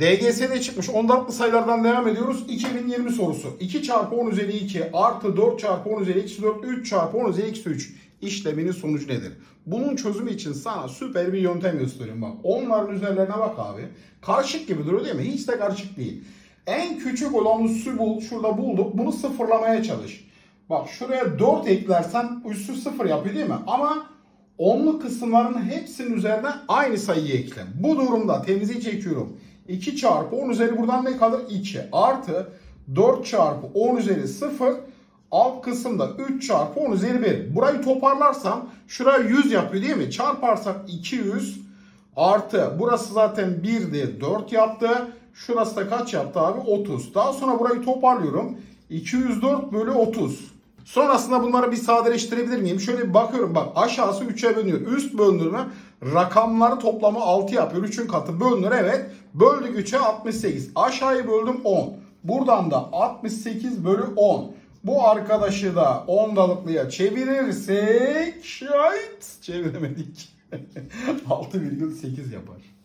DGS'de çıkmış ondalıklı sayılardan devam ediyoruz. 2020 sorusu. 2 çarpı 10 üzeri 2 artı 4 çarpı 10 üzeri eksi 4 3 çarpı 10 üzeri eksi 3 işleminin sonucu nedir? Bunun çözümü için sana süper bir yöntem gösteriyorum bak. Onların üzerlerine bak abi. Karışık gibi duruyor değil mi? Hiç de karışık değil. En küçük olan üssü bul. Şurada bulduk. Bunu sıfırlamaya çalış. Bak şuraya 4 eklersen üssü sıfır yapıyor değil mi? Ama onlu kısımların hepsinin üzerine aynı sayıyı ekle. Bu durumda temizi çekiyorum. 2 çarpı 10 üzeri buradan ne kalır? 2 artı 4 çarpı 10 üzeri 0 alt kısımda 3 çarpı 10 üzeri 1. Burayı toparlarsam şuraya 100 yapıyor değil mi? Çarparsak 200 artı burası zaten 1'di 4 yaptı. Şurası da kaç yaptı abi? 30. Daha sonra burayı toparlıyorum. 204 bölü 30. Sonrasında bunları bir sadeleştirebilir miyim? Şöyle bir bakıyorum bak aşağısı 3'e bölünüyor. Üst bölündürme rakamları toplamı 6 yapıyor. 3'ün katı bölünür evet. Böldük 3'e 68. Aşağıyı böldüm 10. Buradan da 68 bölü 10. Bu arkadaşı da ondalıklıya çevirirsek şayet çeviremedik. 6,8 yapar.